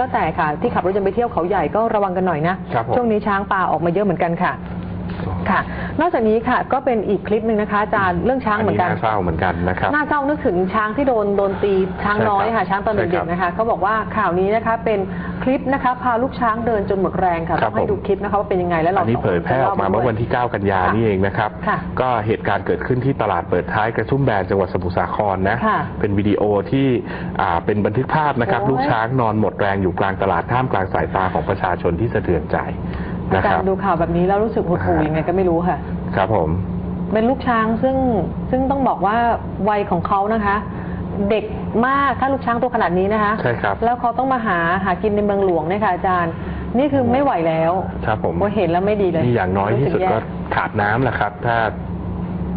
แล้วแต่ค่ะที่ขับรถจะไปเที่ยวเขาใหญ่ก็ระวังกันหน่อยนะครับผม ช่วงนี้ช้างป่าออกมาเยอะเหมือนกันค่ะ ค่ะ นอกจากนี้ค่ะก็เป็นอีกคลิปหนึ่งนะคะอาจารย์เรื่องช้างเหมือนกันน่าเศร้าเหมือนกันนะครับน่าเศร้านึกถึงช้างที่โดนโดนตีช้างน้อยค่ะช้างตอนใช่คเด็รักบๆนะคะเขาบอกว่าข่าวนี้นะคะเป็นคลิปนะคะพาลูกช้างเดินจนหมดแรงค่ะครัต้บองให้ผมดูคลิปนะคะว่าเป็นยังไงแล้วเราอันนี้เผยแพร่ออกมาเมื่อวันที่ 9 กันยาค่ะนี่เองนะครับค่ะก็เหตุการณ์เกิดขึ้นที่ตลาดเปิดท้ายกระทุ่มแบนจังหวัดสมุทรสาครนะค่ะเป็นวิดีโอที่อ่าเป็นบันทึกภาพนะครับโอ้ยลูกช้างนอนหมดแรงอยู่กลางตลาดท่ามกลางสายตาของประชาชนที่สะเทือนใจ อานะคจารรับย์ดูข่าวแบบนี้แล้วรู้สึกหดหู่อ่ายัยังไงก็ไม่รู้ค่ะ ครับผม เป็นลูกช้างซึ่งซึ่งต้องบอกว่าวัยของเขานะคะ เด็กมากถ้าลูกช้างตัวขนาดนี้นะคะใช่ครับแล้วเขาต้องมาหาหากินในเมืองหลวงเนี่ยค่ะอาจารย์ นี่คือไม่ไหวแล้ว ครับผมว่าเห็นแล้วไม่ดีเลย นี่อย่างน้อยที่สุดรู้ก็กแย่ขาดน้ำแหละครับ ถ้า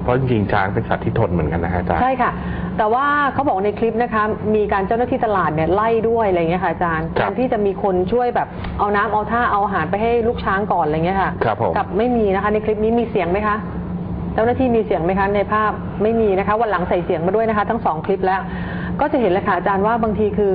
เพราะจริงๆช้างเป็นสัตว์ที่ทนเหมือนกันนะฮะอาจารย์ ใช่ค่ะ แต่ว่าเขาบอกในคลิปนะคะ มีการเจ้าหน้าที่ตลาดเนี่ยไล่ด้วยอะไรเงี้ยค่ะอาจารย์ครักาบรที่จะมีคนช่วยแบบเอาน้ำเอาท่าเอาอาหารไปให้ลูกช้างก่อนอะไรเงี้ยค่ะครับผมกับไม่มีนะคะ ในคลิปนี้มีเสียงไหมคะ เจ้าหน้าที่มีเสียงไหมคะในภาพไม่มีนะคะวันหลังใส่เสียงมาด้วยนะคะ ทั้งสองคลิปแล้ว ก็จะเห็นเลยค่ะอาจารย์ว่าบางทีคือ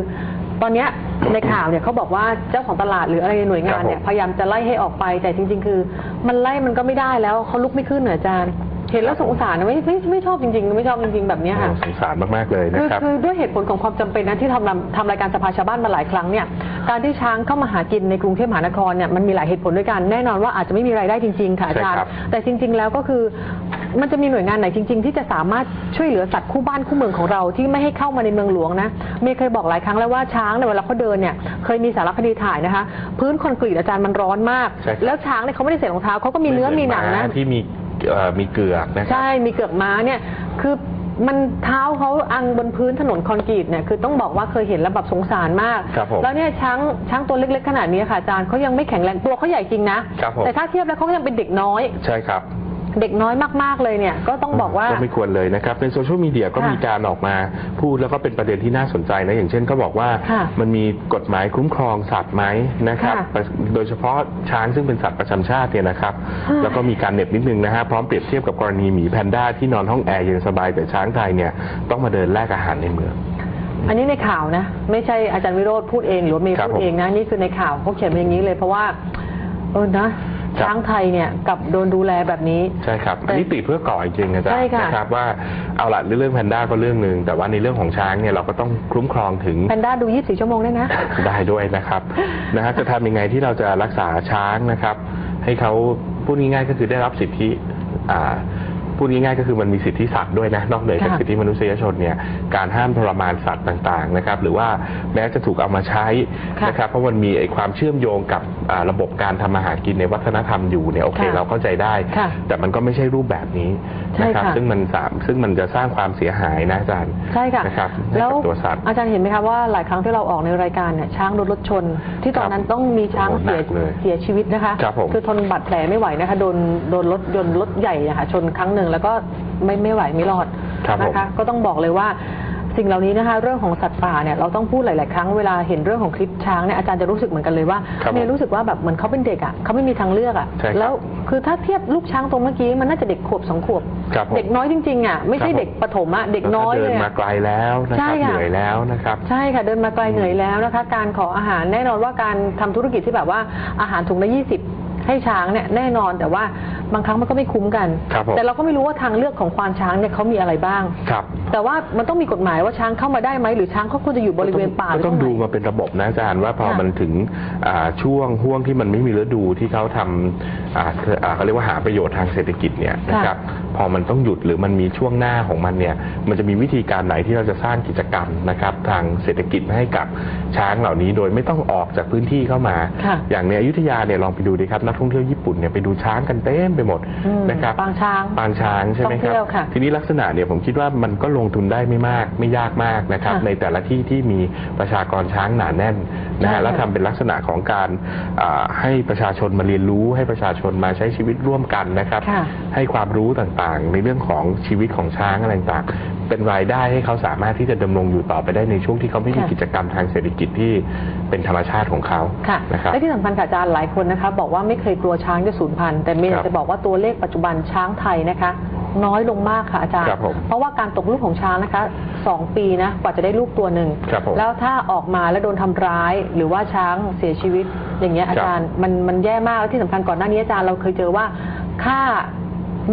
ตอนเนี้ยในข่าวเนี่ยเขาบอกว่าเจ้าของตลาดหรืออะไรหน่วยงานเนี่ยครับผม พยายามจะไล่ให้ออกไปแต่จริง ๆ คือ มันไล่มันก็ไม่ได้แล้วเขาลุกไม่ขึ้นเหรออาจารย์ เห็นแล้วสงสารนะไม่ไม่ไม่ชอบจริงๆ ไม่ชอบจริงๆแบบเนี้ยค่ะโอ้สงสารมากๆเลยนะคือครับ คือด้วยเหตุผลของความจำเป็นนะที่ทำรำทำรายการสภาชาวบ้านมาหลายครั้งเนี่ยการที่ช้างเข้ามาหากินในกรุงเทพมหานครเนี่ยมันมีหลายเหตุผลด้วยกันแน่นอนว่าอาจจะไม่มีรายได้จริง ๆ ค่ะอาจารย์ ใช่ครับ แต่จริง ๆ แล้วก็คือ มันจะมีหน่วยงานไหนจริง ๆ ที่จะสามารถช่วยเหลือสัตว์คู่บ้านคู่เมืองของเราที่ไม่ให้เข้ามาในเมืองหลวงนะเมย์เคยบอกหลายครั้งแล้วว่าช้างเนี่ยเวลาเขาเดินเนี่ยเคยมีสารคดีถ่ายนะคะ พื้นคอนกรีตอาจารย์มันร้อนมาก ใช่ครับ แล้วช้างเนี่ยเขาไม่ได้ใส่รองเท้าเขาก็มีเนื้อมีหนังนะาที่มี เอ่อมีเกลือกนะครับ ใช่มีเกือกม้าเนี่ยคือมันเท้าเขาอังบนพื้นถนนคอนกรีตเนี่ยคือต้องบอกว่าเคยเห็นแล้วแบบสงสารมาก ครับผมแล้วเนี่ยช้างช้างตัวเล็กๆขนาดนี้ค่ะอาจารย์เขายังไม่แข็งแรงตัวเขาใหญ่จริงนะครับผม แต่ถ้าเทียบแล้วเขาก็ยังเป็นเด็กน้อย ใช่ครับ เด็กน้อยมาก ๆ เลยเนี่ย ก็ต้องบอกว่า ก็ไม่ควรเลยนะครับ ในโซเชียลมีเดียก็ค่ะมีการออกมาพูดแล้วก็เป็นประเด็นที่น่าสนใจนะ อย่างเช่นเขาบอกว่าค่ะมันมีกฎหมายคุ้มครองสัตว์ไหมนะครับ ค่ะโดยเฉพาะช้างซึ่งเป็นสัตว์ประจำชาติเนี่ยนะครับ ค่ะแล้วก็มีการเหน็บนิดนึงนะฮะพร้อมเปรียบเทียบกับกรณีหมีแพนด้าที่นอนห้องแอร์เย็นสบายแต่ช้างไทยเนี่ยต้องมาเดินแลกอาหารในเมือง อันนี้ในข่าวนะ ไม่ใช่อาจารย์วิโรธพูดเองหรือว่าเมย์ครับพูดเองนะ นี่คือในข่าวเขาเขียนมาอย่างนี้เลยเพราะว่า เออนะครับ ช้างไทยเนี่ยกลับโดนดูแลแบบนี้ ใช่ครับ อันนี้ติเพื่อก่อจริงๆอาจารใช่ย์ค่ะ นะครับว่าเอาละเรื่องแพนด้าก็เรื่องหนึ่งแต่ว่าในเรื่องของช้างเนี่ยเราก็ต้องคุ้มครองถึง แพนด้าดู 24 ชั่วโมงได้นะ ได้ด้วยนะครับนะฮะจะทำยังไงที่เราจะรักษาช้างนะครับ ให้เขาพูดง่ายๆก็คือได้รับสิทธิอ่า พูดง่ายๆก็คือมันมีสิทธิสัตว์ด้วยนะนอกเหนือจากค่ะ สิทธิมนุษยชนเนี่ยการห้ามทรมานสัตว์ต่างๆนะครับหรือว่าแม้จะถูกเอามาใช้ค่ะนะครับเพราะมันมีไอ้ความเชื่อมโยงกับอ่าระบบการทำมาหากินในวัฒนธรรมอยู่เนี่ยโอเคค่ะเราเข้าใจได้ ค่ะแต่มันก็ไม่ใช่รูปแบบนี้ใช่นะครับค่ะ ซึ่งมันสามซึ่งมันจะสร้างความเสียหายนะอาจารย์ใช่ค่ะนะครับให้แล้วกับตัวสัตว์ อาจารย์เห็นไหมคะว่าหลายครั้งที่เราออกในรายการเนี่ยช้างโดนรถชน ที่ตอนนั้นต้องมีช้างโอ้โหเสียหนักเลยเสียชีวิตนะคะครับผม อทนบาดแผลไม่ไหวนะคะโดนโดนรถยนต์รถใหญ่นะคะชนครั้งหนึ่งแล้วก็ไม่ไม่ไหวไม่รอดครับผมนะคะ ก็ต้องบอกเลยว่าสิ่งเหล่านี้นะคะเรื่องของสัตว์ป่าเนี่ยเราต้องพูดหลาย ๆ ครั้งเวลาเห็นเรื่องของคลิปช้างเนี่ยอาจารย์จะรู้สึกเหมือนกันเลยว่าครับผมเนี่ยรู้สึกว่าแบบเหมือนเขาเป็นเด็กอะเขาไม่มีทางเลือกอะใช่ครับแล้วคือถ้าเทียบลูกช้างตรงเมื่อกี้มันน่าจะเด็กขวบสองขวบครับผมเด็กน้อยจริง ๆ อะไม่ใช่ครับผมเด็กประถมอะเด็กน้อยแล้วก็เลเดินยมาอะไกลแล้วนะใช่ครับค่ะเหนื่อยแล้วนะครับใช่ค่ะเดินมาไกลเหนื่อยแล้วนะคะ การขออาหารแน่นอนว่าการทำธุรกิจที่แบบว่าอาหารถุงละยี่สิบ ให้ช้างเนี่ยแน่นอนแต่ว่าบางครั้งมันก็ไม่คุ้มกัน ครับผมแต่เราก็ไม่รู้ว่าทางเลือกของควานช้างเนี่ยเขามีอะไรบ้าง ครับ แต่ว่ามันต้องมีกฎหมายว่าช้างเข้ามาได้ไหมหรือช้างเขาควรจะอยู่บริเวณป่าหก็รือต้องตรดูไหนมาเป็นระบบนะอาจารย์ว่าพอค่ะมันถึงอ่าช่วงห่วงที่มันไม่มีฤดูที่เขาทำอ่าคืออ่าเขาเรียกว่าหาประโยชน์ทางเศรษฐกิจเนี่ยนะครับ พอมันต้องหยุดหรือมันมีช่วงหน้าของมันเนี่ยมันจะมีวิธีการไหนที่เราจะสร้างกิจกรรมนะครับ ทางเศรษฐกิจให้กับช้างเหล่านี้โดยไม่ต้องออกจากพื้นที่เข้ามา ค่ะอย่างในอยุธยาเนี่ยลองไปดูดีครับนักท่องเที่ยวญี่ปุ่นเนี่ยไปดูช้างกันเต็มไปหมดอืมนะครับปางช้างปางช้างใช่ไหมท่องครัเที่ยวค่ะ ทีนี้ลักษณะเนี่ยผมคิดว่ามันก็ลงทุนได้ไม่มากไม่ยากมากนะครับ ค่ะในแต่ละที่ที่มีประชากรช้างหนาแน่นนะใช่ฮะค่ะแล้วทำเป็นลักษณะของการอ่าให้ประชาชนมาเรียนรู้ ให้ประชาชนมาใช้ชีวิตร่วมกันนะครับ ค่ะให้ความรู้ต่างๆ ในเรื่องของชีวิตของช้างอะไรต่างๆเป็นรายได้ให้เขาสามารถที่จะดำรงอยู่ต่อไปได้ในช่วงที่เขาไม่มีค่ะ กิจกรรมทางเศรษฐกิจที่เป็นธรรมชาติของเขาค่ะนะครับ และที่สำคัญค่ะอาจารย์หลายคนนะคะ บอกว่าไม่เคยกลัวช้างจะสูญพันธุ์แต่เมย์ครับจะบอกว่าตัวเลขปัจจุบันช้างไทยนะคะ น้อยลงมากค่ะอาจารย์ ครับผมเพราะว่าการตกลูกของช้างนะคะสองปีนะกว่าจะได้ลูกตัวหนึ่งครับผมแล้วถ้าออกมาแล้วโดนทำร้าย หรือว่าช้างเสียชีวิตอย่างเงี้ยอาจารย์มันมันแย่มากแล้วที่สำคัญก่อนหน้านี้อาจารย์เราเคยเจอว่าฆ่า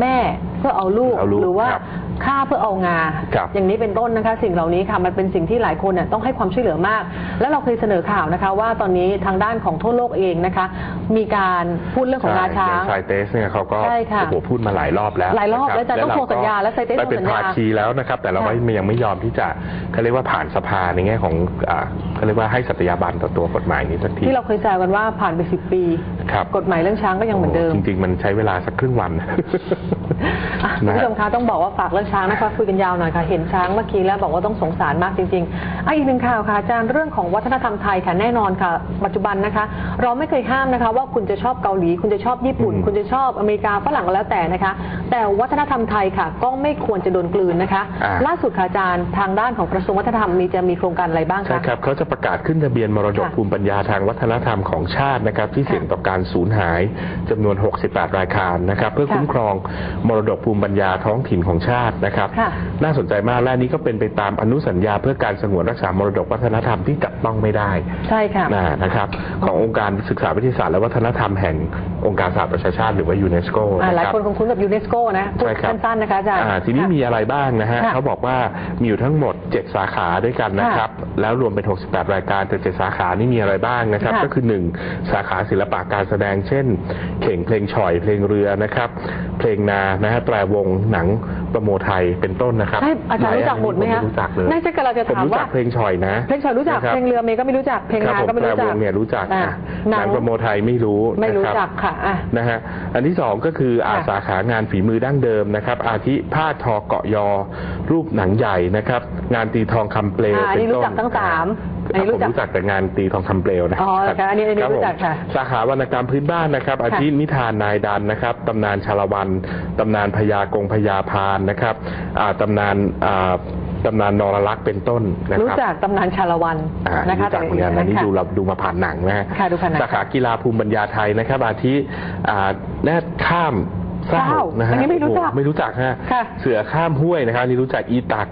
แม่เพื่อเอาลูกเอาลูกหรือว่าครับฆ่าเพื่อเอางา ครับอย่างนี้เป็นต้นนะคะ สิ่งเหล่านี้ค่ะมันเป็นสิ่งที่หลายคนเนี่ยต้องให้ความช่วยเหลือมาก แล้วเราเคยเสนอข่าวนะคะ ว่าตอนนี้ทางด้านของทั่วโลกเองนะคะ มีการพูดเรื่องของงาช้าง ไซเตสเนี่ยเขาก็ใช่ค่ะโอ้โหพูดมาหลายรอบแล้วหลายรอบนะคแล้วอาจารย์ต้องเทวงสัญญาและไซเตสไปเป็นทวงสัญญาภาคีแล้วนะครับ แต่เราค่ะ ไม่ยังไม่ยอมที่จะเขาเรียกว่าผ่านสภาในแง่ของอ่าเขาเรียกว่าให้สัตยาบันต่อตัวกฎหมายนี้สักที ที่เราเคยแซวกันว่าผ่านไปสิบปี ครับกฎหมายเรื่องช้างก็ยังเหมือนเดิม จริงๆ มันใช้เวลาสักครึ่งวันอะคุณผู้ชมคะต้องบอกว่าฝากเรื่องช้างนะคะคุยกันยาวหน่อยค่ะ เห็นช้างเมื่อกี้แล้วบอกว่าต้องสงสารมากจริงๆอะอีกหนึ่งข่าวค่ะอาจารย์เรื่องของวัฒนธรรมไทยค่ะแน่นอนค่ะ ปัจจุบันนะคะ เราไม่เคยห้ามนะคะ ว่าคุณจะชอบเกาหลี คุณจะชอบญี่ปุ่นอืมคุณจะชอบอเมริกาฝรั่งก็แล้วแต่นะคะ แต่วัฒนธรรมไทยค่ะ ก็ไม่ควรจะโดนกลืนนะคะอ่าล่าสุดค่ะอาจารย์ทางด้านของกระทรวงวัฒนธรรมมีจะมีโครงการอะไรบ้างใช่คะครับเขาจะประกาศขึ้นทะเบียนมรดกค่ะภูมิปัญญาทางวัฒนธรรมของชาตินะครับที่ค่ะเสี่ยงต่อการสูญหายจำนวน 68 รายการนะครับ เพื่อค่ะคุ้มครองมรดกภูมิปัญญาท้องถิ่นของชาตินะครับค่ะน่าสนใจมากและอันนี้ก็เป็นไปตามอนุสัญญา เพื่อการสงวนรักษามรดกวัฒนธรรมที่จับต้องไม่ได้ใช่ค่ะนะนะครับ ขององค์การศึกษาวิทยาศาสตร์และวัฒนธรรมแห่งองค์การสหประชาชาติหรือว่ายูเนสโกอ่าหลายนะครับคนคงคุ้นกับยูเนสโกนะพูดใช่ครับสั้นๆนะคะอาจารย์อ่าทีนี้ค่ะมีอะไรบ้างนะฮะค่ะเขาบอกว่ามีอยู่ทั้งหมด 7 สาขาด้วยกันนะครับ แล้วรวมเป็น 68 รายการแต่7สาขานี่มีอะไรบ้างนะครับค่ะก็คือ 1 สาขาศิลปะการแสดง เช่น เข่งเพลงฉ่อยเพลงเรือนะครับ เพลงนานะฮะแตรวงหนังประโมไทยเป็นต้นนะครับใช่อาจารย์รู้จักหมดไหมผคะรู้จักเลยน่าจะกำลังจะผมถามรู้จัว่ากเพลงฉ่อยนะเพลงชอยรู้จักนะคบเพลงเรือเมย์ก็ไม่รู้จักเพลงครับนาผมก็ไม่แตรรู้จัวกงเนี่ยรู้จักอะอะหนัหนังงประโมไทยไม่รู้ไม่รู้นะคบจักค่ะอะนะฮะอันที่สองก็คืออาค่ะสาขางานฝีมือดั้งเดิมนะครับอาทิผ้าทอเกาะยอรูปหนังใหญ่นะครับ งานตีทองคำเปลวอ่าอันนี้เป็นต้รู้จักทั้งสาม อันนี้ผรู้มจักรู้จักแต่งานตีทองคำเปลวนะอ๋อเหรอคะอันนี้อันนี้บรู้จักผมค่ะสาขาวรรณกรรมพื้นบ้านนะครับ อาทินิทานนายดันนะครับตำนานชาละวันตำนานพญากงพญาพานนะครับอ่าตำนานอ่าตำนานนรลักษ์เป็นต้นนะรู้ครับ จักตำนานชาละวันอ่านะคะรู้จักเหมือนกันอันนี้ค่ะดูเราดูมาผ่านหนังนะฮะค่ะดูผ่านหนัง สาขากีฬาภูมิปัญญาไทยนะครับ อาทิอ่าแนดข้าม เศร้าเศร้านะฮะอันนี้ไม่รู้จักโอ้โหไม่รู้จักฮะค่ะเสือข้ามห้วยนะครับอันนี้รู้จักอีตัก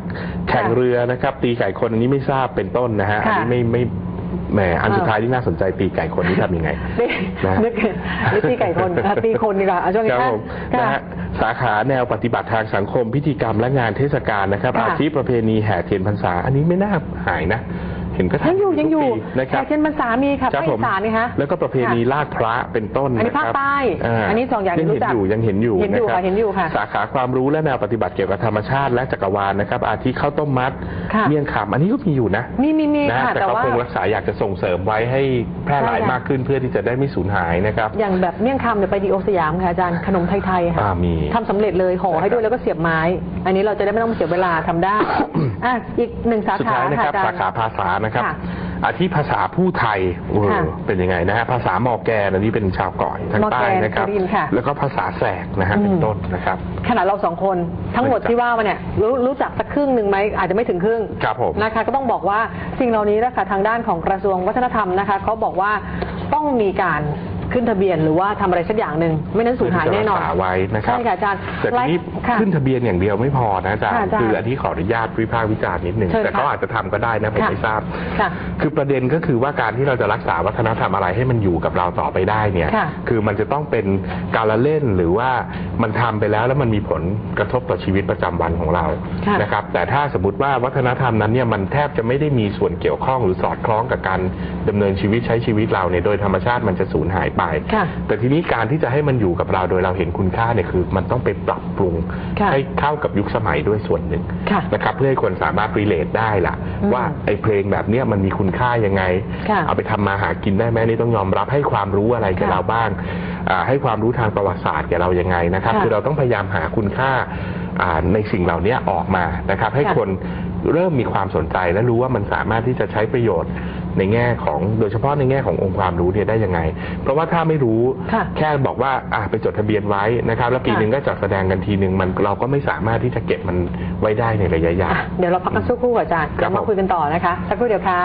แข่งค่ะเรือนะครับ ตีไก่คนอันนี้ไม่ทราบเป็นต้นนะฮะอันนี้ค่ะ ไม่ไม่แหมอันอ่าสุดท้ายที่น่าสนใจตีไก่คนนี้ทำยังไง นี่นะนึกนึกตีไก่คนอะตีคนดีกว่าเอาช่วงคนี้รับค่ะผมค่ะ นะฮะสาขาแนวปฏิบัติทางสังคมพิธีกรรมและงานเทศกาลนะครับ ค่ะอาชีพประเพณีแห่เทียนพรรษา อันนี้ไม่น่าหายนะ เห็นก็ยังอยู่ทำยังอยู่ทุกปีนะครับแต่เช่นมันสามีค่ะครัภาบคผอีมสานนี่คะแล้วก็ประเพณีลาดพระเป็นต้นอันนี้ะครับภาคใต้าอันนี้สองอย่างยังรู้เห็นจักอยู่ยังเห็นอยู่เห็นอยู่นะครัค่ะเห็นอยู่ค่ะสาขาความรู้และแนวปฏิบัติเกี่ยวกับธรรมชาติและจักรวาลนะครับ อาทิข้าวต้มมัดค่ะ เมี่ยงคำอันนี้ก็มีอยู่นะมีมีมีนะค่ะ แต่แต่เขาว่า คงรักษาอยากจะส่งเสริมไว้ให้แพร่หลายใช่ค่ะ มากขึ้นเพื่อที่จะได้ไม่สูญหายนะครับ อย่างแบบเมี่ยงคำเนี่ยไปดีโอสยามค่ะอาจารย์ขนมไทยๆค่ะอ่ามีทำสำเร็จเลยห่อให้นะครับด้วยแล้วก็เสียบไม้ อันนี้เราจะได้ไม่ต้องเสียเวลาทำได้ อะอีกหนึ่งสาสุดขาท้ายนะค่ะครับอาจารสาย์ ขาภาษานะครับค่ะอาที่ภาษาผู้ไทยเออค่ะเป็นยังไงนะฮะภาษามอร์แกนอันนี้เป็นชาวเกาะทางมอร์ใต้แกนนะครับ เคยได้ยินค่ะแล้วก็ภาษาแสกนะฮะอืมเป็นต้นนะครับ ขนาดเราสองคนทั้งหมดรู้จักที่ว่ามาเนี่ยรู้รู้จักสักครึ่งหนึ่งไหมอาจจะไม่ถึงครึ่งครับผมนะคะ ก็ต้องบอกว่าสิ่งเหล่านี้นะคะทางด้านของกระทรวงวัฒนธรรมนะคะเขาบอกว่าต้องมีการ ขึ้นทะเบียนหรือว่าทำอะไรสักอย่างหนึ่งไม่นั้นสูญหายแน่นอนเพื่ที่จะรักษาไว้นะครับใช่ค่ะอาจารย์แต่ทีนี้ค่ะขึ้นทะเบียนอย่างเดียวไม่พอนะอาจารค่ะย์อาจารย์คืออันนี้ขออนุญาตวิพากษ์วิจารณ์นิดหนึ่งเชิญแต่เขาค่ะอาจจะทำก็ได้นะผมค่ะไม่ทราบค่ะคือประเด็นก็คือว่าการที่เราจะรักษาวัฒนธรรมอะไรให้มันอยู่กับเราต่อไปได้เนี่ยค่ะคือมันจะต้องเป็นการละเล่นหรือว่ามันทำไปแล้วแล้วมันมีผลกระทบต่อชีวิตประจำวันของเราค่ะนะครับแต่ถ้าสมมติว่าวัฒนธรรมนั้นเนี่ยมันแทบจะไม่ได้มีส่วนเกี่ยวข้องหรือสอดคล้องกับการดำเนินชีวิตใช้ชีวิตเราเนี่ยโดยธรรมชาติมันจะสูญหายไปค่ะแต่ทีนี้การที่จะให้มันอยู่กับเราโดยเราเห็นคุณค่าเนี่ยคือ มันต้องไปปรับปรุงค่ะให้เข้ากับยุคสมัยด้วยส่วนหนึ่งค่ะนะครับเพื่อให้คนสามารถรีเลทได้ล่ะ อืมว่าไอ้เพลงแบบเนี้ยมันมีคุณค่ายังไง ค่ะเอาไปทำมาหากินได้ไหมนี่ต้องยอมรับให้ความรู้อะไรแก่ค่ะเราบ้างอ่าให้ความรู้ทางประวัติศาสตร์แก่เรายังไงนะครับค่ะคือเราต้องพยายามหาคุณค่าอ่าในสิ่งเหล่านี้ออกมานะครับ ให้ค่ะ คน เริ่มมีความสนใจและรู้ว่ามันสามารถที่จะใช้ประโยชน์ ในแง่ของโดยเฉพาะในแง่ขององค์ความรู้เนี่ยได้ยังไง เพราะว่าถ้าไม่รู้ค่ะแค่บอกว่าอะไปจดทะเบียนไว้นะครับ แล้วปีค่ะ หนึ่งก็จัดแสดงกันทีหนึ่งมันเราก็ไม่สามารถที่จะเก็บมันไว้ได้ในระยะยาว อะเดี๋ยวเราพักกันสักครู่ค่ะอาจารย์ครัเดี๋ยวมาบผม คุยกันต่อนะคะ สักครู่เดียวค่ะ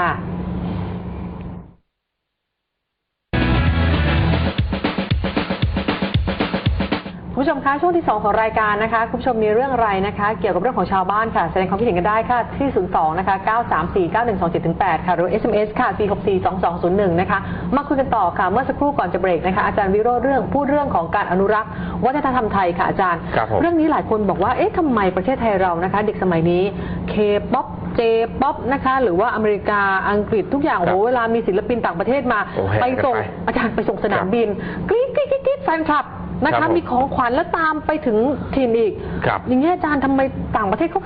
ผู้ชมคะช่วงที่ 2 ของรายการนะคะ คุณผู้ชมมีเรื่องอะไรนะคะ เกี่ยวกับเรื่องของชาวบ้านค่ะ แสดงความคิดเห็นกันได้ค่ะ ที่ 02 นะคะ 934 9127 8 ค่ะ หรือ SMS ค่ะ 4642201 นะคะ มาคุยกันต่อค่ะ เมื่อสักครู่ก่อนจะเบรกนะคะ อาจารย์วิโรจน์เรื่องพูดเรื่องของการอนุรักษ์วัฒนธรรมไทยค่ะอาจารย์ ครับผม เรื่องนี้หลายคนบอกว่า เอ๊ะทำไมประเทศไทยเรานะคะ เด็กสมัยนี้ K-POP J-POP นะคะ หรือว่าอเมริกา อังกฤษทุกอย่างครับโอ้โหเวลามีศิลปินต่างประเทศมา โอ้แห่ไปกันส่งไป อาจารย์ไปส่งสนามครับบินกรี๊ดกรี๊ดกรี๊ดกรี๊ดแฟนคลับ นะครัคะบผมมีของขวัญแล้วตามไปถึงถิ่นอีก ครับ อย่างนี้ยอาจารย์ทำไมต่างประเทศเขา